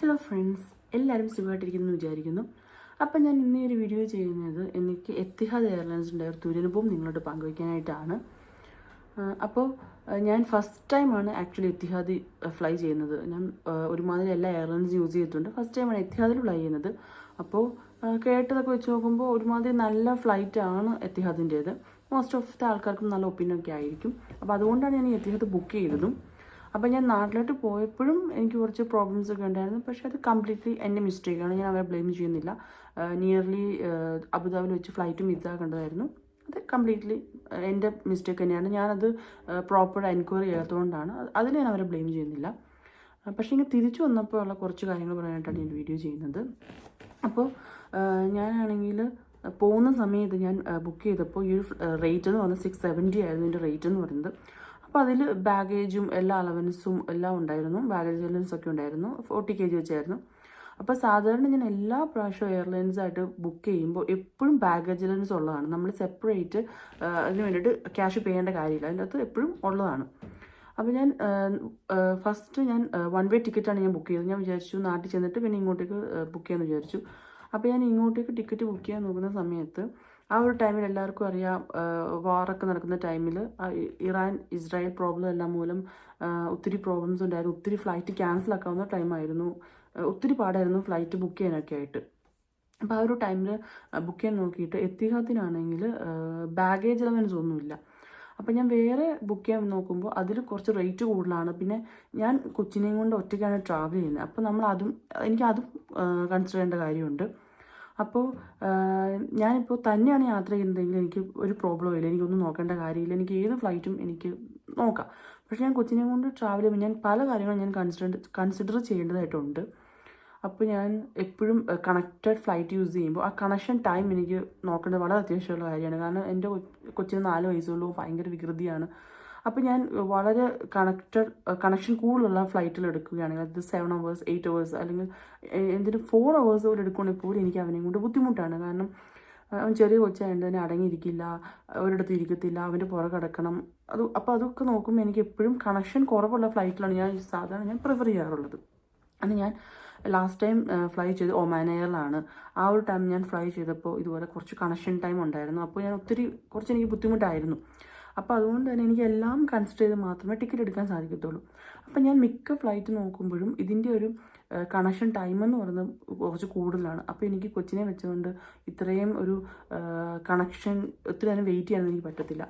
Hello friends എല്ലാവരും സുഖമായിട്ടിരിക്കുന്നു വിചാരിക്കുന്നു. അപ്പം ഞാൻ ഇന്ന് ഒരു വീഡിയോ ചെയ്യുന്നത് എനിക്ക് എത്തിഹാദ് എയർലൈൻസിന്റെ ഒരു ദുരനുഭവം നിങ്ങളോട് പങ്കുവയ്ക്കാനായിട്ടാണ്. അപ്പോൾ ഞാൻ ഫസ്റ്റ് ടൈമാണ് ആക്ച്വലി എത്തിഹാദ് ഫ്ലൈ ചെയ്യുന്നത്. ഞാൻ ഒരുമാതിരി എല്ലാ എയർലൈൻസ് യൂസ് ചെയ്തിട്ടുണ്ട്. ഫസ്റ്റ് ടൈമാണ് എത്തിഹാദിൽ ഫ്ലൈ ചെയ്യുന്നത്. അപ്പോൾ കേട്ടതൊക്കെ വെച്ച് നോക്കുമ്പോൾ ഒരുമാതിരി നല്ല ഫ്ലൈറ്റ് ആണ് എത്തിഹാദിന്റേത് മോസ്റ്റ് ഓഫ് ദ ആൾക്കാർക്കും നല്ല ഒപ്പീനിയൻ ഒക്കെ ആയിരിക്കും. അപ്പോൾ അതുകൊണ്ടാണ് ഞാൻ എത്തിഹാദ് ബുക്ക് ചെയ്തതും. അപ്പോൾ ഞാൻ നാട്ടിലോട്ട് പോയപ്പോഴും എനിക്ക് കുറച്ച് പ്രോബ്ലംസ് ഒക്കെ ഉണ്ടായിരുന്നു. പക്ഷേ അത് കംപ്ലീറ്റ്ലി എന്റെ മിസ്റ്റേക്കാണ് ഞാൻ അവരെ ബ്ലെയിം ചെയ്യുന്നില്ല. നിയർലി അബുദാബിൽ വെച്ച് ഫ്ലൈറ്റ് മിസ്സാക്കേണ്ടതായിരുന്നു അത് കംപ്ലീറ്റ്ലി എന്റെ മിസ്റ്റേക്ക് തന്നെയാണ്. ഞാനത് പ്രോപ്പർ എൻക്വയറി ചെയ്യാത്തതുകൊണ്ടാണ് അതിൽ ഞാൻ അവരെ ബ്ലെയിം ചെയ്യുന്നില്ല. പക്ഷേ ഇങ്ങനെ തിരിച്ചു വന്നപ്പോൾ ഉള്ള കുറച്ച് കാര്യങ്ങൾ പറയാനായിട്ടാണ് ഞാൻ വീഡിയോ ചെയ്യുന്നത്. അപ്പോൾ ഞാനാണെങ്കിൽ പോകുന്ന സമയത്ത് ഞാൻ ബുക്ക് ചെയ്തപ്പോൾ ഈ ഒരു റേറ്റ് എന്ന് പറഞ്ഞാൽ സിക്സ് സെവന്റി ആയിരുന്നു എന്റെ റേറ്റ് എന്ന് പറയുന്നത്. അപ്പോൾ അതിൽ ബാഗേജും എല്ലാ അലവൻസും എല്ലാം ഉണ്ടായിരുന്നു. ബാഗേജ് അലവൻസ് ഒക്കെ ഉണ്ടായിരുന്നു. ഫോർട്ടി കെ ജി വെച്ചായിരുന്നു. അപ്പോൾ സാധാരണ ഞാൻ എല്ലാ പ്രാവശ്യവും എയർലൈൻസ് ആയിട്ട് ബുക്ക് ചെയ്യുമ്പോൾ എപ്പോഴും ബാഗേജ് അലവൻസ് ഉള്ളതാണ്. നമ്മൾ സെപ്പറേറ്റ് അതിന് വേണ്ടിയിട്ട് ക്യാഷ് പേ ചെയ്യേണ്ട കാര്യമില്ല. അതിന്റെ അകത്ത് എപ്പോഴും ഉള്ളതാണ്. അപ്പോൾ ഞാൻ ഫസ്റ്റ് ഞാൻ വൺ വേ ടിക്കറ്റാണ് ഞാൻ ബുക്ക് ചെയ്തത്. ഞാൻ വിചാരിച്ചു നാട്ടിൽ ചെന്നിട്ട് പിന്നെ ഇങ്ങോട്ടേക്ക് ബുക്ക് ചെയ്യാമെന്ന് വിചാരിച്ചു. അപ്പോൾ ഞാൻ ഇങ്ങോട്ടേക്ക് ടിക്കറ്റ് ബുക്ക് ചെയ്യാൻ നോക്കുന്ന സമയത്ത് ആ ഒരു ടൈമിൽ എല്ലാവർക്കും അറിയാം വാറൊക്കെ നടക്കുന്ന ടൈമിൽ ഇറാൻ ഇസ്രായേൽ പ്രോബ്ലം എല്ലാം മൂലം ഒത്തിരി പ്രോബ്ലംസ് ഉണ്ടായിരുന്നു. ഒത്തിരി ഫ്ലൈറ്റ് ക്യാൻസൽ ആക്കാവുന്ന ടൈമായിരുന്നു ഒത്തിരി പാടായിരുന്നു ഫ്ലൈറ്റ് ബുക്ക് ചെയ്യാനൊക്കെ ആയിട്ട്. അപ്പോൾ ആ ഒരു ടൈമിൽ ബുക്ക് ചെയ്യാൻ നോക്കിയിട്ട് എത്തിഹാത്തിനാണെങ്കിൽ ബാഗേജ് അലവൻസ് ഒന്നുമില്ല അപ്പം ഞാൻ വേറെ ബുക്ക് ചെയ്യാൻ നോക്കുമ്പോൾ അതിൽ കുറച്ച് റേറ്റ് കൂടുതലാണ്. പിന്നെ ഞാൻ കൊച്ചിനെയും കൊണ്ട് ഒറ്റയ്ക്കാണ് ട്രാവൽ ചെയ്യുന്നത്. അപ്പോൾ നമ്മൾ അതും എനിക്ക് അതും കൺസിഡർ ചെയ്യേണ്ട കാര്യമുണ്ട്. അപ്പോൾ ഞാനിപ്പോൾ തന്നെയാണ് യാത്ര ചെയ്യുന്നതെങ്കിൽ എനിക്ക് ഒരു പ്രോബ്ലം ഇല്ല. എനിക്കൊന്നും നോക്കേണ്ട കാര്യമില്ല. എനിക്ക് ഏത് ഫ്ലൈറ്റും എനിക്ക് നോക്കാം. പക്ഷേ ഞാൻ കൊച്ചിനെ കൊണ്ട് ട്രാവൽ ചെയ്യുമ്പോൾ ഞാൻ പല കാര്യങ്ങളും ഞാൻ കൺസിഡർ കൺസിഡർ ചെയ്യേണ്ടതായിട്ടുണ്ട്. അപ്പോൾ ഞാൻ എപ്പോഴും കണക്റ്റഡ് ഫ്ലൈറ്റ് യൂസ് ചെയ്യുമ്പോൾ ആ കണക്ഷൻ ടൈം എനിക്ക് നോക്കേണ്ടത് വളരെ അത്യാവശ്യമുള്ള കാര്യമാണ്. കാരണം എന്റെ കൊച്ചിന് നാല് വയസ്സുള്ളൂ. ഭയങ്കര വികൃതിയാണ്. അപ്പോൾ ഞാൻ വളരെ കണക്റ്റഡ് കണക്ഷൻ കൂടുതലുള്ള ഫ്ലൈറ്റിൽ എടുക്കുകയാണെങ്കിൽ അത് സെവൻ അവേഴ്സ് എയ്റ്റ് അവേഴ്സ് അല്ലെങ്കിൽ എന്തിനും ഫോർ അവേഴ്സ് പോലും എടുക്കുകയാണെങ്കിൽ പോലും എനിക്ക് അവനെയും കൊണ്ട് ബുദ്ധിമുട്ടാണ്. കാരണം അവൻ ചെറിയ കൊച്ചായതുകൊണ്ട് തന്നെ അടങ്ങിയിരിക്കില്ല ഒരിടത്ത് ഇരിക്കത്തില്ല അവന്റെ പുറകെ കിടക്കണം. അത് അപ്പോൾ അതൊക്കെ നോക്കുമ്പോൾ എനിക്ക് എപ്പോഴും കണക്ഷൻ കുറവുള്ള ഫ്ലൈറ്റിലാണ് ഞാൻ സാധാരണ ഞാൻ പ്രിഫർ ചെയ്യാറുള്ളത്. അന്ന് ഞാൻ ലാസ്റ്റ് ടൈം ഫ്ലൈ ചെയ്ത് ഒമാൻ എയറിലാണ് ആ ഒരു ടൈം ഞാൻ ഫ്ലൈ ചെയ്തപ്പോൾ ഇതുപോലെ കുറച്ച് കണക്ഷൻ ടൈം ഉണ്ടായിരുന്നു. അപ്പോൾ ഞാൻ ഒത്തിരി കുറച്ച് എനിക്ക് ബുദ്ധിമുട്ടായിരുന്നു. അപ്പോൾ അതുകൊണ്ട് തന്നെ എനിക്ക് എല്ലാം കൺസിഡർ ചെയ്ത് മാത്രമേ ടിക്കറ്റ് എടുക്കാൻ സാധിക്കത്തുള്ളൂ. അപ്പോൾ ഞാൻ മിക്ക ഫ്ലൈറ്റ് നോക്കുമ്പോഴും ഇതിന്റെ ഒരു കണക്ഷൻ ടൈം എന്ന് പറയുന്നത് കുറച്ച് കൂടുതലാണ്. അപ്പോൾ എനിക്ക് കൊച്ചിനെ വെച്ചുകൊണ്ട് ഇത്രയും ഒരു കണക്ഷൻ ഒത്തിരി തന്നെ വെയിറ്റ് ചെയ്യാൻ എനിക്ക് പറ്റത്തില്ല.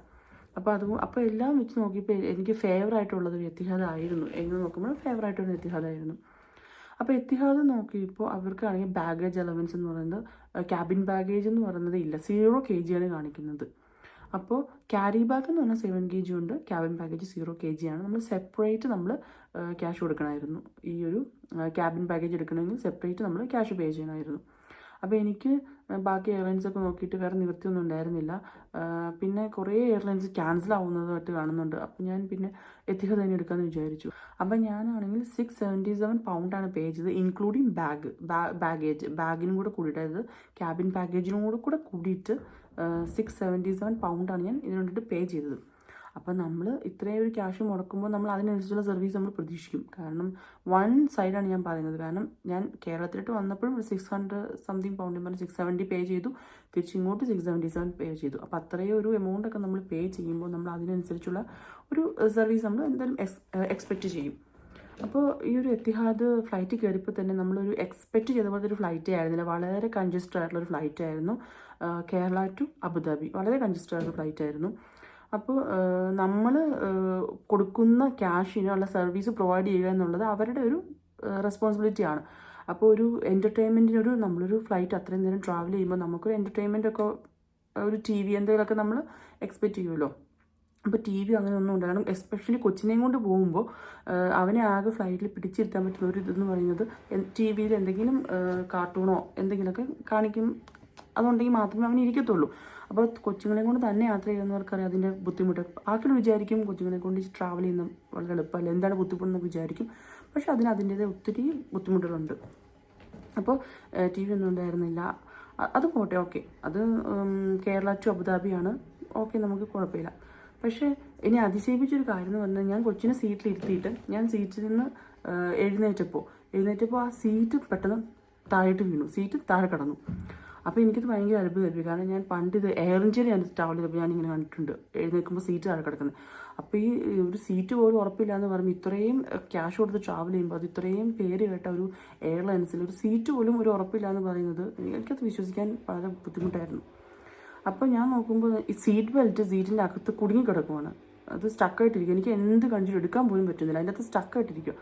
അപ്പോൾ അത് അപ്പോൾ എല്ലാം വെച്ച് നോക്കിയപ്പോൾ എനിക്ക് ഫേവറായിട്ടുള്ളത് ഒരു എത്തിഹാദായിരുന്നു. എന്ന് നോക്കുമ്പോൾ ഫേവറായിട്ടൊരു എത്തിഹാദായിരുന്നു. അപ്പോൾ എത്തിഹാദ് നോക്കിയപ്പോൾ അവർക്കാണെങ്കിൽ ബാഗേജ് അലവൻസ് എന്ന് പറയുന്നത് ക്യാബിൻ ബാഗേജ് എന്ന് പറയുന്നത് ഇല്ല. സീറോ കെ ജിയാണ് കാണിക്കുന്നത്. അപ്പോൾ ക്യാരി ബാഗ് എന്ന് പറഞ്ഞാൽ സെവൻ കെ ജി ഉണ്ട്. Cabin package zero K G ആണ് നമ്മൾ സെപ്പറേറ്റ് നമ്മൾ ക്യാഷ് കൊടുക്കണമായിരുന്നു. ഈ ഒരു ക്യാബിൻ പാക്കേജ് എടുക്കണമെങ്കിൽ സെപ്പറേറ്റ് നമ്മൾ ക്യാഷ് പേ ചെയ്യണമായിരുന്നു. അപ്പോൾ എനിക്ക് ബാക്കി എയർലൈൻസ് ഒക്കെ നോക്കിയിട്ട് വേറെ നിവൃത്തിയൊന്നും ഉണ്ടായിരുന്നില്ല. പിന്നെ കുറേ എയർലൈൻസ് ക്യാൻസൽ ആവുന്നതായിട്ട് കാണുന്നുണ്ട്. അപ്പോൾ ഞാൻ പിന്നെ എത്തിഹാദ് തന്നെ എടുക്കാമെന്ന് വിചാരിച്ചു. അപ്പോൾ ഞാനാണെങ്കിൽ സിക്സ് സെവന്റി സെവൻ പൗണ്ടാണ് പേ ചെയ്തത് ഇൻക്ലൂഡിങ് ബാഗ് ബാഗേജ് ബാഗിനും കൂടെ കൂടിയിട്ട് അതായത് ക്യാബിൻ പാക്കേജിനും കൂടെ കൂടെ കൂടിയിട്ട് സിക്സ് സെവന്റി സെവൻ പൗണ്ടാണ് ഞാൻ ഇതിന് വേണ്ടിയിട്ട് പേ ചെയ്തത്. അപ്പോൾ നമ്മൾ ഇത്രയും ഒരു ക്യാഷ് മുടക്കുമ്പോൾ നമ്മൾ അതിനനുസരിച്ചുള്ള സർവീസ് നമ്മൾ പ്രതീക്ഷിക്കും. കാരണം വൺ സൈഡാണ് ഞാൻ പറയുന്നത്. കാരണം ഞാൻ കേരളത്തിലോട്ട് വന്നപ്പോഴും സിക്സ് ഹൺഡ്രഡ് സംതിങ് പൗണ്ടിൽ പറഞ്ഞ് സിക്സ് സെവന്റി പേ ചെയ്തു. തിരിച്ച് ഇങ്ങോട്ട് സിക്സ് സെവന്റി സെവൻ പേ ചെയ്തു. അപ്പോൾ അത്രയും ഒരു എമൗണ്ട് ഒക്കെ നമ്മൾ പേ ചെയ്യുമ്പോൾ നമ്മൾ അതിനനുസരിച്ചുള്ള ഒരു സർവീസ് നമ്മൾ എന്തായാലും എക്സ്പെക്റ്റ് ചെയ്യും. അപ്പോൾ ഈ ഒരു എത്തിഹാദ് ഫ്ലൈറ്റ് കയറിയപ്പോൾ തന്നെ നമ്മളൊരു എക്സ്പെക്റ്റ് ചെയ്ത പോലത്തെ ഒരു ഫ്ലൈറ്റ് ആയിരുന്നില്ല. വളരെ കൺജസ്റ്റഡ് ആയിട്ടുള്ള ഒരു ഫ്ലൈറ്റ് ആയിരുന്നു. Kerala to Abu Dhabi. വളരെ കൺജസ്റ്റഡ് ആയിട്ടുള്ള ഫ്ലൈറ്റ് ആയിരുന്നു. അപ്പോൾ നമ്മൾ കൊടുക്കുന്ന ക്യാഷിനുള്ള സർവീസ് പ്രൊവൈഡ് ചെയ്യുക എന്നുള്ളത് അവരുടെ ഒരു റെസ്പോൺസിബിലിറ്റിയാണ് അപ്പോൾ ഒരു എന്റർടൈൻമെന്റിനൊരു നമ്മളൊരു ഫ്ലൈറ്റ് അത്രയും നേരം ട്രാവൽ ചെയ്യുമ്പോൾ നമുക്കൊരു എന്റർടൈൻമെന്റ് ഒക്കെ ഒരു ടി വി എന്തെങ്കിലുമൊക്കെ നമ്മൾ എക്സ്പെക്റ്റ് ചെയ്യുമല്ലോ അപ്പോൾ ടി വി അങ്ങനെ ഒന്നും ഉണ്ടാകണം എസ്പെഷ്യലി കൊച്ചിനെയും കൊണ്ട് പോകുമ്പോൾ അവനെ ആകെ ഫ്ലൈറ്റിൽ പിടിച്ചിരുത്താൻ പറ്റുന്ന ഒരു ഇതെന്ന് പറയുന്നത് ടി വിയിൽ എന്തെങ്കിലും കാർട്ടൂണോ എന്തെങ്കിലുമൊക്കെ കാണിക്കും അതുണ്ടെങ്കിൽ മാത്രമേ അവൻ ഇരിക്കത്തുള്ളൂ. അപ്പോൾ കൊച്ചുങ്ങളെ കൊണ്ട് തന്നെ യാത്ര ചെയ്യുന്നവർക്കറിയാം അതിന്റെ ബുദ്ധിമുട്ട്. ബാക്കിയുള്ള വിചാരിക്കും കൊച്ചുങ്ങളെ കൊണ്ട് ട്രാവൽ ചെയ്യുന്ന വളരെ എളുപ്പമല്ല. എന്താണ് ബുദ്ധിമുട്ടെന്ന് വിചാരിക്കും. പക്ഷേ അതിന് അതിന്റേതായ ഒത്തിരി ബുദ്ധിമുട്ടുകളുണ്ട്. അപ്പോൾ ടി വി ഒന്നും ഉണ്ടായിരുന്നില്ല. അത് പോട്ടെ ഓക്കെ അത് കേരള ടു അബുദാബിയാണ് ഓക്കെ നമുക്ക് കുഴപ്പമില്ല. പക്ഷേ എന്നെ അതിശയിപ്പിച്ചൊരു കാര്യം എന്ന് പറഞ്ഞാൽ ഞാൻ കൊച്ചിനെ സീറ്റിലിരുത്തിയിട്ട് ഞാൻ സീറ്റിൽ നിന്ന് എഴുന്നേറ്റപ്പോൾ എഴുന്നേറ്റപ്പോൾ ആ സീറ്റ് പെട്ടെന്ന് താഴോട്ട് വീണു. സീറ്റ് താഴെ കടന്നു. അപ്പോൾ എനിക്കത് ഭയങ്കര അത്ഭുതമായിരുന്നു കാരണം ഞാൻ പണ്ട് ഇത് എയർ ഇന്ത്യയിൽ ഞാൻ ട്രാവൽ ചെയ്തപ്പോൾ ഞാൻ ഇങ്ങനെ കണ്ടിട്ടുണ്ട്. എഴുന്നേൽക്കുമ്പോൾ സീറ്റ് താഴെ കിടക്കുന്നത് അപ്പോൾ ഈ ഒരു സീറ്റ് പോലും ഉറപ്പില്ല എന്ന് പറഞ്ഞ് ഇത്രയും ക്യാഷ് കൊടുത്ത് ട്രാവൽ ചെയ്യുമ്പോൾ അത് ഇത്രയും പേര് കേട്ട ഒരു എയർലൈൻസിൽ ഒരു സീറ്റ് പോലും ഒരു ഉറപ്പില്ല എന്ന് പറയുന്നത് എനിക്കത് വിശ്വസിക്കാൻ വളരെ ബുദ്ധിമുട്ടായിരുന്നു. അപ്പോൾ ഞാൻ നോക്കുമ്പോൾ ഈ സീറ്റ് ബെൽറ്റ് സീറ്റിന്റെ അകത്ത് കുടുങ്ങി കിടക്കുവാണ്. അത് സ്റ്റക്കായിട്ടിരിക്കും എനിക്ക് എന്ത് കണ്ടിട്ട് എടുക്കാൻ പോലും പറ്റുന്നില്ല. അതിന്റെ അകത്ത് സ്റ്റക്കായിട്ടിരിക്കും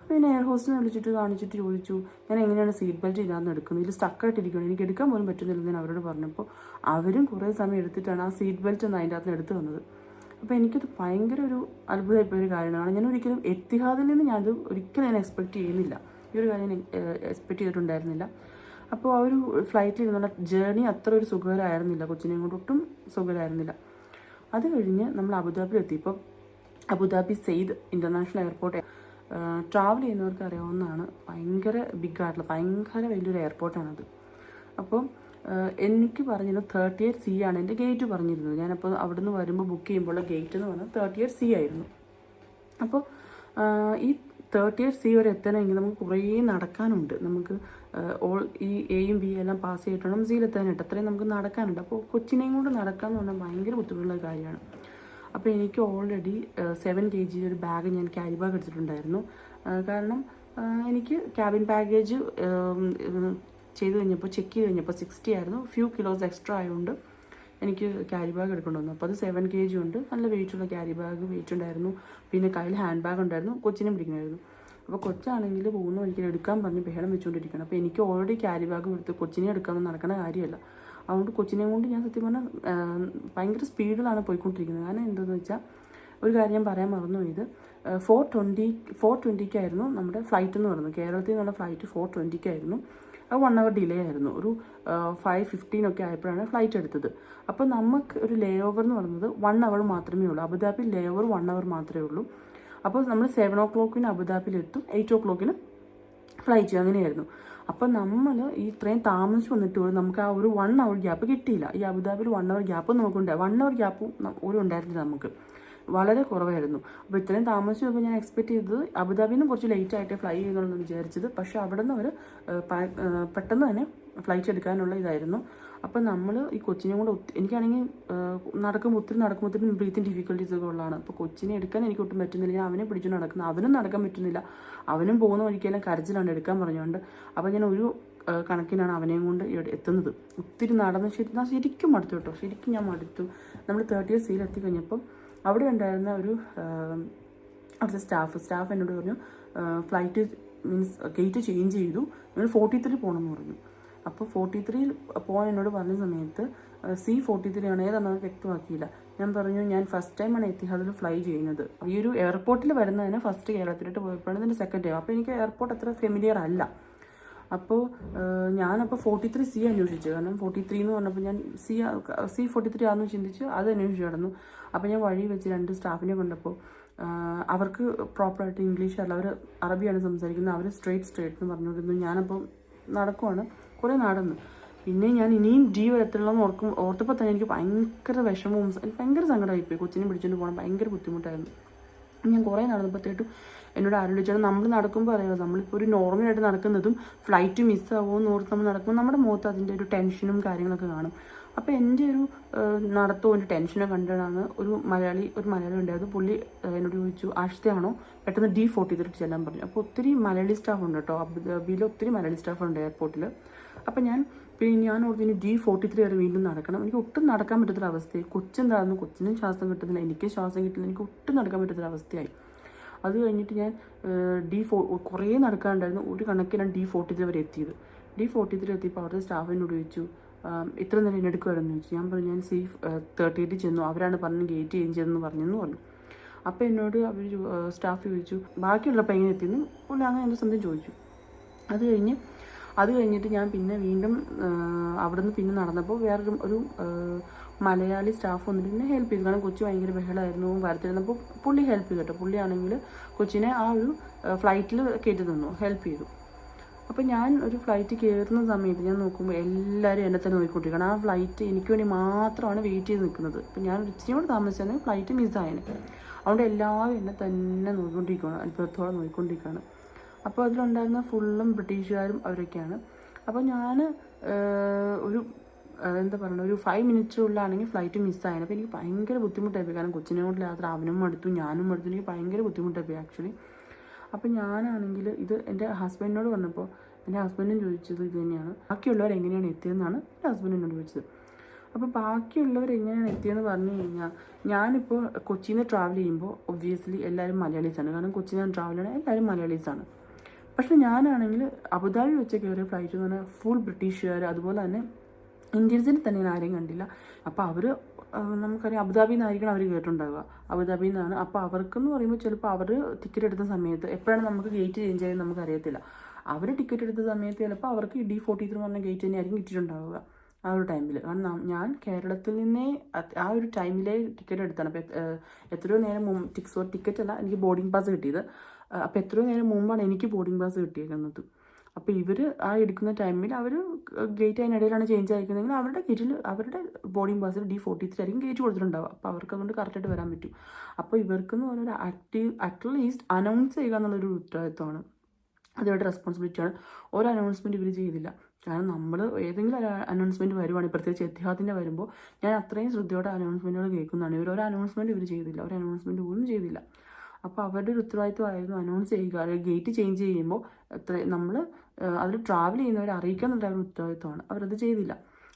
അപ്പോൾ ഞാൻ എയർ ഹോസ്റ്റിനെ വിളിച്ചിട്ട് കാണിച്ചിട്ട് ചോദിച്ചു ഞാൻ എങ്ങനെയാണ് സീറ്റ് ബെൽറ്റ് ഇല്ലാന്ന് എടുക്കുന്നത്? ഇതിൽ സ്റ്റക്കായിട്ടിരിക്കുകയാണ് എനിക്ക് എടുക്കാൻ പോലും പറ്റുന്നില്ല ഞാൻ അവരോട് പറഞ്ഞപ്പോൾ അവരും കുറേ സമയം എടുത്തിട്ടാണ് ആ സീറ്റ് ബെൽറ്റ് ഒന്ന് അതിന്റെ അകത്ത് എടുത്തു വന്നത് അപ്പോൾ എനിക്കത് ഭയങ്കര ഒരു അത്ഭുതമായിപ്പോയ ഒരു കാര്യമാണ്. ഞാൻ ഒരിക്കലും എത്തിഹാദിൽ നിന്ന് ഞാനത് ഒരിക്കലും ഞാൻ എക്സ്പെക്ട് ചെയ്യുന്നില്ല. ഈ ഒരു കാര്യം എക്സ്പെക്റ്റ് ചെയ്തിട്ടുണ്ടായിരുന്നില്ല. അപ്പോൾ ആ ഒരു ഫ്ലൈറ്റിൽ ഇരുന്നുള്ള ജേർണി അത്ര ഒരു സുഖകരമായിരുന്നില്ല. കൊച്ചിനെയും കൊണ്ട് ഒട്ടും സുഖകരമായിരുന്നില്ല. അത് കഴിഞ്ഞ് നമ്മൾ അബുദാബിയിൽ എത്തിയപ്പോൾ Abu Dhabi Zayed international airport travel ചെയ്യുന്നവർക്ക് അറിയാവുന്നതാണ്. ഭയങ്കര ബിഗ് ആയിട്ടുള്ള ഭയങ്കര വലിയൊരു എയർപോർട്ടാണത് അപ്പോൾ എനിക്ക് പറഞ്ഞത് തേർട്ടി എയ്റ്റ് സി ആണ്. എന്റെ ഗേറ്റ് പറഞ്ഞിരുന്നത് ഞാനപ്പോൾ അവിടെ നിന്ന് വരുമ്പോൾ ബുക്ക് ചെയ്യുമ്പോൾ ഗേറ്റ് എന്ന് പറഞ്ഞാൽ തേർട്ടി എയ്റ്റ് സി ആയിരുന്നു. അപ്പോൾ ഈ തേർട്ടി എയ്റ്റ് സി വരെ എത്തണമെങ്കിൽ നമുക്ക് കുറേ നടക്കാനുണ്ട്. നമുക്ക് ഓൾ ഈ എയും ബി എല്ലാം പാസ് ചെയ്തിട്ടുണ്ട്. വേണം സിയിലെത്താനായിട്ട് അത്രയും നമുക്ക് നടക്കാനുണ്ട്. അപ്പോൾ കൊച്ചിനെയും കൊണ്ട് നടക്കാന്ന് പറഞ്ഞാൽ ഭയങ്കര ബുദ്ധിമുട്ടുള്ള കാര്യമാണ്. അപ്പോൾ എനിക്ക് ഓൾറെഡി സെവൻ കെ ജി ഒരു ബാഗ് ഞാൻ ക്യാരി ബാഗ് എടുത്തിട്ടുണ്ടായിരുന്നു. കാരണം എനിക്ക് ക്യാബിൻ പാക്കേജ് ചെയ്ത് കഴിഞ്ഞപ്പോൾ ചെക്ക് ചെയ്ത് കഴിഞ്ഞപ്പോൾ സിക്സ്റ്റി ആയിരുന്നു. ഫ്യൂ കിലോസ് എക്സ്ട്രാ ആയതുകൊണ്ട് എനിക്ക് ക്യാരി ബാഗ് എടുക്കേണ്ടി വന്നു. അപ്പോൾ അത് സെവൻ കെ ജി ഉണ്ട്. നല്ല വെയിറ്റുള്ള ക്യാരി ബാഗ് വെയിറ്റ് ഉണ്ടായിരുന്നു. പിന്നെ കയ്യിൽ ഹാൻഡ് ബാഗ് ഉണ്ടായിരുന്നു. കൊച്ചിനെ പിടിക്കണമായിരുന്നു അപ്പോൾ കൊച്ചാണെങ്കിൽ പോകുന്ന വഴിക്ക് എടുക്കാൻ പറഞ്ഞ് ബഹളം വെച്ചുകൊണ്ടിരിക്കണം അപ്പോൾ എനിക്ക് ഓൾറെഡി ക്യാരി ബാഗ് എടുത്ത് കൊച്ചിനെ എടുക്കാമെന്ന് നടക്കുന്ന കാര്യമല്ല. അതുകൊണ്ട് കൊച്ചിനെ കൊണ്ട് ഞാൻ സത്യം പറഞ്ഞാൽ ഭയങ്കര സ്പീഡിലാണ് പോയിക്കൊണ്ടിരിക്കുന്നത്. കാരണം എന്താണെന്ന് വെച്ചാൽ ഒരു കാര്യം ഞാൻ പറയാൻ മറന്നു ഇത് ഫോർ ട്വന്റി ഫോർ ട്വന്റിക്കായിരുന്നു നമ്മുടെ ഫ്ലൈറ്റ് എന്ന് പറയുന്നത്. കേരളത്തിൽ നിന്നുള്ള ഫ്ലൈറ്റ് ഫോർ ട്വന്റിക്കായിരുന്നു അത് വൺ അവർ ഡിലേ ആയിരുന്നു. ഒരു ഫൈവ് ഫിഫ്റ്റീൻ ഒക്കെ ആയപ്പോഴാണ് ഫ്ലൈറ്റ് എടുത്തത്. അപ്പോൾ നമുക്ക് ഒരു ലേ ഓവർ എന്ന് പറയുന്നത് വൺ അവർ മാത്രമേ ഉള്ളൂ. Abu Dhabi layover one hour മാത്രമേ ഉള്ളൂ. അപ്പോൾ നമ്മൾ സെവൻ ഓ ക്ലോക്കിന് അബുദാബിയിലെത്തും എയ്റ്റ് ഓ ക്ലോക്കിന് ഫ്ലൈറ്റ് അങ്ങനെയായിരുന്നു. അപ്പം നമ്മൾ ഈ ട്രെയിൻ താമസിച്ച് വന്നിട്ട് പോലും നമുക്ക് ആ ഒരു വൺ അവർ ഗ്യാപ്പ് കിട്ടിയില്ല. ഈ അബുദാബിയിൽ വൺ അവർ ഗ്യാപ്പ് നമുക്കുണ്ടായി വൺ അവർ ഗ്യാപ്പ് ഒരു ഉണ്ടായിരുന്നില്ല നമുക്ക്. വളരെ കുറവായിരുന്നു. അപ്പോൾ ഇത്രയും താമസിച്ചപ്പോൾ ഞാൻ എക്സ്പെക്ട് ചെയ്തത് അബുദാബിയിൽ നിന്ന് കുറച്ച് ലേറ്റ് ആയിട്ട് ഫ്ലൈ ചെയ്യണമെന്ന് വിചാരിച്ചത്. പക്ഷേ അവിടെ നിന്ന് അവർ പെട്ടെന്ന് തന്നെ ഫ്ലൈറ്റ് എടുക്കാനുള്ള ഇതായിരുന്നു. അപ്പം നമ്മൾ ഈ കൊച്ചിനെ കൊണ്ട് ഒത്തിരി എനിക്കാണെങ്കിൽ നടക്കുമ്പോൾ ഒത്തിരി നടക്കുമ്പോൾ ഒത്തിരി ബ്രീത്തിങ് ഡിഫിക്കൽട്ടീസ് ഒക്കെ ഉള്ളതാണ്. അപ്പോൾ കൊച്ചിനെ എടുക്കാൻ എനിക്ക് ഒട്ടും പറ്റുന്നില്ല. ഞാൻ അവനെ പിടിച്ചു നടക്കുന്നു. അവനും നടക്കാൻ പറ്റുന്നില്ല. അവനും പോകുന്ന വഴിക്കെല്ലാം കരച്ചിലാണ് എടുക്കാൻ പറഞ്ഞുകൊണ്ട്. അപ്പോൾ ഞാൻ ഒരു കണക്കിനാണ് അവനെയും കൊണ്ട് എത്തുന്നത്. ഒത്തിരി നടന്ന് ശരി ഞാൻ ശരിക്കും മടുത്തു കേട്ടോ. ശരിക്കും ഞാൻ മടുത്തു. നമ്മൾ തേർട്ടി ഇയർ സീൽ എത്തി കഴിഞ്ഞപ്പം അവിടെ ഉണ്ടായിരുന്ന ഒരു അവിടുത്തെ സ്റ്റാഫ് സ്റ്റാഫ് എന്നോട് പറഞ്ഞു ഫ്ലൈറ്റ് മീൻസ് ഗേറ്റ് ചേഞ്ച് ചെയ്തു. നിങ്ങൾ ഫോർട്ടി ത്രീ പോകണമെന്ന് പറഞ്ഞു. അപ്പോൾ ഫോർട്ടി ത്രീയിൽ പോകാൻ എന്നോട് പറഞ്ഞ സമയത്ത് സി ഫോർട്ടി ത്രീ ആണ്. ഏതാണെന്ന് വ്യക്തമാക്കിയില്ല. ഞാൻ പറഞ്ഞു ഞാൻ ഫസ്റ്റ് ടൈമാണ് എത്തിഹാദിൽ ഫ്ലൈ ചെയ്യുന്നത്. ഈ ഒരു എയർപോർട്ടിൽ വരുന്നതിന് ഫസ്റ്റ് കേരളത്തിലോട്ട് പോയപ്പോഴാണ് ഇതിന്റെ സെക്കൻഡ് ടൈം അപ്പോൾ എനിക്ക് എയർപോർട്ട് അത്ര ഫെമിലിയർ അല്ല. അപ്പോൾ ഞാനപ്പോൾ ഫോർട്ടി ത്രീ സി അന്വേഷിച്ചു. കാരണം ഫോർട്ടി ത്രീ എന്ന് പറഞ്ഞപ്പോൾ ഞാൻ സി സി ഫോർട്ടി ത്രീ ആണെന്ന് ചിന്തിച്ച് അത് അന്വേഷിച്ച് കിടന്നു അപ്പോൾ ഞാൻ വഴി വെച്ച് രണ്ട് സ്റ്റാഫിനെ കണ്ടപ്പോൾ അവർക്ക് പ്രോപ്പറായിട്ട് ഇംഗ്ലീഷ് അല്ല അവർ അറബിയാണ് സംസാരിക്കുന്നത്. അവർ സ്ട്രേറ്റ് സ്ട്രേറ്റ് എന്ന് പറഞ്ഞുകൊണ്ടിരുന്നു. ഞാനപ്പോൾ നടക്കുവാണ്. കുറേ നടന്നു. പിന്നെ ഞാൻ ഇനിയും ഡി വരത്തില്ലെന്ന് ഓർക്കും ഓർത്തപ്പോൾ തന്നെ എനിക്ക് ഭയങ്കര വിഷമവും ഭയങ്കര സങ്കടമായിപ്പോയി. കൊച്ചിനെ പിടിച്ചുകൊണ്ട് പോകണം ഭയങ്കര ബുദ്ധിമുട്ടായിരുന്നു. ഞാൻ കുറേ നടന്നപ്പോഴത്തേട്ടും എന്നോട് ആരും ചേട്ടൻ നമ്മൾ നടക്കുമ്പോൾ അറിയാമോ നമ്മളിപ്പോൾ ഒരു നോർമലായിട്ട് നടക്കുന്നതും ഫ്ലൈറ്റ് മിസ്സാവുമോ എന്ന് ഓർത്ത് നമ്മൾ നടക്കുമ്പോൾ നമ്മുടെ മുഖത്ത് അതിന്റെ ഒരു ടെൻഷനും കാര്യങ്ങളൊക്കെ കാണും. അപ്പോൾ എന്റെ ഒരു നടത്തവും എന്റെ ടെൻഷനെ കണ്ടിട്ടാണ് ഒരു മലയാളി ഒരു മലയാളി ഉണ്ടായിരുന്നു പുള്ളി എന്നോട് ചോദിച്ചു ആഷ്ടയാണോ പെട്ടെന്ന് ഡി ഫോർട്ടി ത്രീ ചെല്ലാൻ പറഞ്ഞു. അപ്പോൾ ഒത്തിരി മലയാളി സ്റ്റാഫ് ഉണ്ട് കേട്ടോ. അബുദാബിയിൽ ഒത്തിരി മലയാളി സ്റ്റാഫ് ഉണ്ട് എയർപോർട്ടിൽ അപ്പോൾ ഞാൻ പിന്നെ ഞാൻ ഓർത്ത് ഇനി ഡി ഫോർട്ടി ത്രീ വരെ വീണ്ടും നടക്കണം. എനിക്ക് ഒട്ടും നടക്കാൻ പറ്റാത്തൊരവസ്ഥയായി. കൊച്ചെന്തായിരുന്നു കൊച്ചിനും ശ്വാസം കിട്ടുന്നില്ല. എനിക്ക് ശ്വാസം കിട്ടുന്നില്ല എനിക്ക് ഒട്ടും നടക്കാൻ പറ്റാത്തൊരു അവസ്ഥയായി അത് കഴിഞ്ഞിട്ട് ഞാൻ ഡി ഫോ കുറേ നടക്കാനുണ്ടായിരുന്നു. ഒരു കണക്കിനാണ് ഡി ഫോർട്ടി ത്രീ വരെ എത്തിയത്. ഡി ഫോർട്ടി ത്രീ എത്തിയപ്പോൾ അവരുടെ സ്റ്റാഫിനോട് ചോദിച്ചു ഇത്ര നേരം എടുക്കുമായിരുന്നു ചോദിച്ചു. ഞാൻ പറഞ്ഞു ഞാൻ സേഫ് തേർട്ടി എയ്റ്റ് ചെന്നു. അവരാണ് പറഞ്ഞ് ഗേറ്റ് ചേഞ്ച് ചെയ്തെന്ന് പറഞ്ഞെന്ന് പറഞ്ഞു. അപ്പോൾ എന്നോട് അവർ സ്റ്റാഫ് ചോദിച്ചു ബാക്കിയുള്ളപ്പോൾ എങ്ങനെ എത്തിയെന്ന്? അങ്ങനെ എന്തോ സ്വന്തം ചോദിച്ചു. അത് കഴിഞ്ഞ് അത് കഴിഞ്ഞിട്ട് ഞാൻ പിന്നെ വീണ്ടും അവിടെ നിന്ന് പിന്നെ നടന്നപ്പോൾ വേറൊരു ഒരു മലയാളി സ്റ്റാഫ് വന്നിട്ട് എന്നെ ഹെൽപ്പ് ചെയ്തു. കാരണം കൊച്ചു ഭയങ്കര ബഹളമായിരുന്നു വരത്തിരുന്നപ്പോൾ പുള്ളി ഹെൽപ്പ് ചെയ്തു കേട്ടോ. പുള്ളിയാണെങ്കിൽ കൊച്ചിനെ ആ ഒരു ഫ്ലൈറ്റിൽ കയറ്റി തന്നു. ഹെൽപ്പ് ചെയ്തു. അപ്പോൾ ഞാൻ ഒരു ഫ്ലൈറ്റ് കയറുന്ന സമയത്ത് ഞാൻ നോക്കുമ്പോൾ എല്ലാവരും എന്നെ തന്നെ നോക്കിക്കൊണ്ടിരിക്കണം ആ ഫ്ലൈറ്റ് എനിക്ക് വേണ്ടി മാത്രമാണ് വെയിറ്റ് ചെയ്ത് നിൽക്കുന്നത്. അപ്പോൾ ഞാൻ ഇച്ചിരി കൂടെ താമസിച്ചാൽ ഫ്ലൈറ്റ് മിസ്സായേനെ അതുകൊണ്ട് എല്ലാവരും എന്നെ തന്നെ നോക്കിക്കൊണ്ടിരിക്കുകയാണ് അത്ഭുതത്തോടെ നോക്കിക്കൊണ്ടിരിക്കുകയാണ് അപ്പോൾ അതിലുണ്ടായിരുന്ന ഫുള്ളും ബ്രിട്ടീഷുകാരും അവരൊക്കെയാണ്. അപ്പോൾ ഞാൻ ഒരു എന്താ പറയുക ഒരു ഫൈവ് മിനിറ്റ്സുള്ളിലാണെങ്കിൽ ഫ്ലൈറ്റ് മിസ്സായിരുന്നു അപ്പോൾ എനിക്ക് ഭയങ്കര ബുദ്ധിമുട്ടായി കാരണം കൊച്ചിനെ കൊണ്ട് യാത്ര അവനും മടുത്തു ഞാനും മടുത്തു. എനിക്ക് ഭയങ്കര ബുദ്ധിമുട്ടായി ആക്ച്വലി അപ്പോൾ ഞാനാണെങ്കിൽ ഇത് എന്റെ ഹസ്ബൻഡിനോട് പറഞ്ഞപ്പോൾ എന്റെ ഹസ്ബൻഡും ചോദിച്ചത് ഇത് തന്നെയാണ്. ബാക്കിയുള്ളവർ എങ്ങനെയാണ് എത്തിയതെന്നാണ് എന്റെ ഹസ്ബൻഡിനോട് ചോദിച്ചത്. അപ്പോൾ ബാക്കിയുള്ളവർ എങ്ങനെയാണ് എത്തിയതെന്ന് പറഞ്ഞു കഴിഞ്ഞാൽ ഞാനിപ്പോൾ കൊച്ചിയിൽ നിന്ന് ട്രാവൽ ചെയ്യുമ്പോൾ ഒബ്വിയസ്ലി എല്ലാവരും മലയാളീസാണ്. കാരണം കൊച്ചിയിൽ നിന്ന് ട്രാവൽ ചെയ്യണ എല്ലാവരും മലയാളീസാണ്. പക്ഷെ ഞാനാണെങ്കിൽ അബുദാബി വെച്ച് കയറിയ ഫ്ലൈറ്റ് എന്ന് പറഞ്ഞാൽ ഫുൾ ബ്രിട്ടീഷുകാർ അതുപോലെ തന്നെ ഇന്ത്യൻസിനെ തന്നെ ഞാൻ ആരെയും കണ്ടില്ല. അപ്പോൾ അവർ നമുക്കറിയാം അബുദാബിയിൽ നിന്നായിരിക്കണം അവർ കേട്ടിട്ടുണ്ടാവുക. അബുദാബിയിൽ നിന്നാണ് അപ്പോൾ അവർക്കെന്ന് പറയുമ്പോൾ ചിലപ്പോൾ അവർ ടിക്കറ്റ് എടുത്ത സമയത്ത് എപ്പോഴാണ് നമുക്ക് ഗേറ്റ് ചേഞ്ച് ആയത് നമുക്ക് അറിയത്തില്ല അവർ ടിക്കറ്റ് എടുത്ത സമയത്ത് ചിലപ്പോൾ അവർക്ക് ഡി ഫോർട്ടി ത്രീ പറഞ്ഞ ഗേറ്റ് തന്നെയായിരിക്കും കിട്ടിയിട്ടുണ്ടാവുക. ആ ഒരു ടൈമിൽ കാരണം ഞാൻ കേരളത്തിൽ നിന്നേ ആ ഒരു ടൈമിലെ ടിക്കറ്റ് എടുത്താണ്. അപ്പോൾ എത്രയോ നേരം മുമ്പ് ടിക്സോ ടിക്കറ്റ് അല്ല എനിക്ക് ബോർഡിംഗ് പാസ് കിട്ടിയത്. അപ്പോൾ എത്രയോ നേരം മുമ്പാണ് എനിക്ക് ബോർഡിംഗ് പാസ് കിട്ടിയിരിക്കുന്നത് അപ്പോൾ ഇവർ ആ എടുക്കുന്ന ടൈമിൽ അവർ ഗേറ്റ് അതിനിടയിലാണ് ചേഞ്ച് ആയിരിക്കുന്നതെങ്കിൽ അവരുടെ ഗേറ്റിൽ അവരുടെ ബോർഡിംഗ് പാസിൽ ഡി ഫോർട്ടി ത്രീ ആയിരിക്കും ഗേറ്റ് കൊടുത്തിട്ടുണ്ടാവുക. അപ്പോൾ അവർക്ക് അതുകൊണ്ട് കറക്റ്റായിട്ട് വരാൻ പറ്റും. അപ്പോൾ ഇവർക്കെന്ന് പറഞ്ഞാൽ ആക്റ്റീവ് അറ്റ്ലീസ്റ്റ് അനൗൺസ് ചെയ്യുക എന്നുള്ളൊരു ഉത്തരവാദിത്വമാണ്. അതിവരുടെ റെസ്പോൺസിബിലിറ്റിയാണ് ഒരു അനൗൺസ്മെന്റ് ഇവർ ചെയ്തില്ല. കാരണം നമ്മൾ ഏതെങ്കിലും ഒരു അനൗൺസ്മെന്റ് വരുവാണെങ്കിൽ പ്രത്യേകിച്ച് എത്തിഹാദിന്റെ വരുമ്പോൾ ഞാൻ അത്രയും ശ്രദ്ധയോടെ അനൗൺസ്മെന്റുകൾ കേൾക്കുന്നതാണ്. ഇവർ ഒരു അനൗൺസ്മെന്റ് ഇവർ ചെയ്തില്ല. ഒരു അനൗൺസ്മെന്റ് പോലും ചെയ്തില്ല. അപ്പോൾ അവരുടെ ഒരു ഉത്തരവാദിത്വമായിരുന്നു അനൗൺസ് ചെയ്യുക. അല്ലെങ്കിൽ ഗേറ്റ് ചേഞ്ച് ചെയ്യുമ്പോൾ എത്ര നമ്മൾ അതിൽ ട്രാവൽ ചെയ്യുന്നവരെ അറിയിക്കുക എന്നുള്ള ഒരു ഉത്തരവാദിത്വമാണ്. അവരത് ചെയ്തില്ല.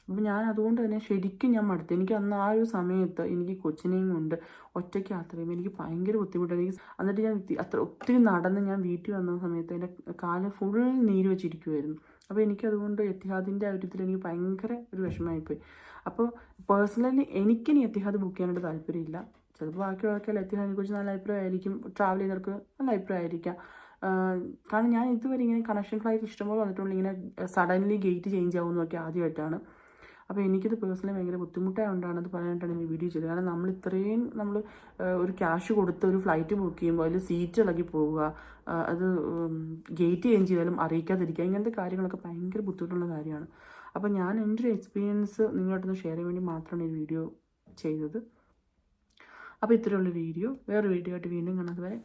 അപ്പോൾ ഞാൻ അതുകൊണ്ട് തന്നെ ശരിക്കും ഞാൻ മടുത്തു. എനിക്ക് അന്ന് ആ ഒരു സമയത്ത് എനിക്ക് കൊച്ചിനെയും കൊണ്ട് ഒറ്റയ്ക്ക് യാത്ര ചെയ്യുമ്പോൾ എനിക്ക് ഭയങ്കര ബുദ്ധിമുട്ടാണ് എനിക്ക് എന്നിട്ട് ഞാൻ അത്ര ഒത്തിരി നടന്ന് ഞാൻ വീട്ടിൽ വന്ന സമയത്ത് എന്റെ കാൽ ഫുൾ നീര് വെച്ചിരിക്കുമായിരുന്നു അപ്പോൾ എനിക്കതുകൊണ്ട് എത്തിഹാദിന്റെ ആ ഒരു ഇതിൽ എനിക്ക് ഭയങ്കര ഒരു വിഷമമായിപ്പോയി. അപ്പോൾ പേഴ്സണലി എനിക്കിനി എത്തിഹാദ് ബുക്ക് ചെയ്യാനായിട്ട് താല്പര്യമില്ല. ചിലപ്പോൾ ബാക്കിയുള്ളവർക്കെല്ലാം എത്തിഹാദിനെ കുറിച്ച് നല്ല അഭിപ്രായമായിരിക്കും. ട്രാവൽ ചെയ്തവർക്ക് നല്ല അഭിപ്രായമായിരിക്കാം. കാരണം ഞാൻ ഇതുവരെ ഇങ്ങനെ കണക്ഷൻ ഫ്ലൈറ്റ് ഇഷ്ടംപോലെ വന്നിട്ടുണ്ട്. ഇങ്ങനെ സഡൻലി ഗേറ്റ് ചേഞ്ച് ആവുമെന്നൊക്കെ ആദ്യമായിട്ടാണ്. അപ്പോൾ എനിക്കിത് പേഴ്സണലി ഭയങ്കര ബുദ്ധിമുട്ടായതുകൊണ്ടാണ് അത് പറയാനായിട്ടാണ് ഈ വീഡിയോ ചെയ്തത്. കാരണം നമ്മൾ ഇത്രയും നമ്മൾ ഒരു ക്യാഷ് കൊടുത്ത് ഒരു ഫ്ലൈറ്റ് ബുക്ക് ചെയ്യുമ്പോൾ അതിൽ സീറ്റ് ഇളകി പോവുക അത് ഗേറ്റ് ചേഞ്ച് ചെയ്താലും അറിയിക്കാതിരിക്കുക ഇങ്ങനത്തെ കാര്യങ്ങളൊക്കെ ഭയങ്കര ബുദ്ധിമുട്ടുള്ള കാര്യമാണ്. അപ്പോൾ ഞാൻ എന്റെ ഒരു എക്സ്പീരിയൻസ് നിങ്ങളോടൊന്ന് ഷെയർ ചെയ്യാൻ വേണ്ടി മാത്രമാണ് ഈ വീഡിയോ ചെയ്തത്. അപ്പോൾ ഇത്രയുള്ള വീഡിയോ വേറൊരു വീഡിയോ ആയിട്ട് വീണ്ടും കാണാതെ വരെ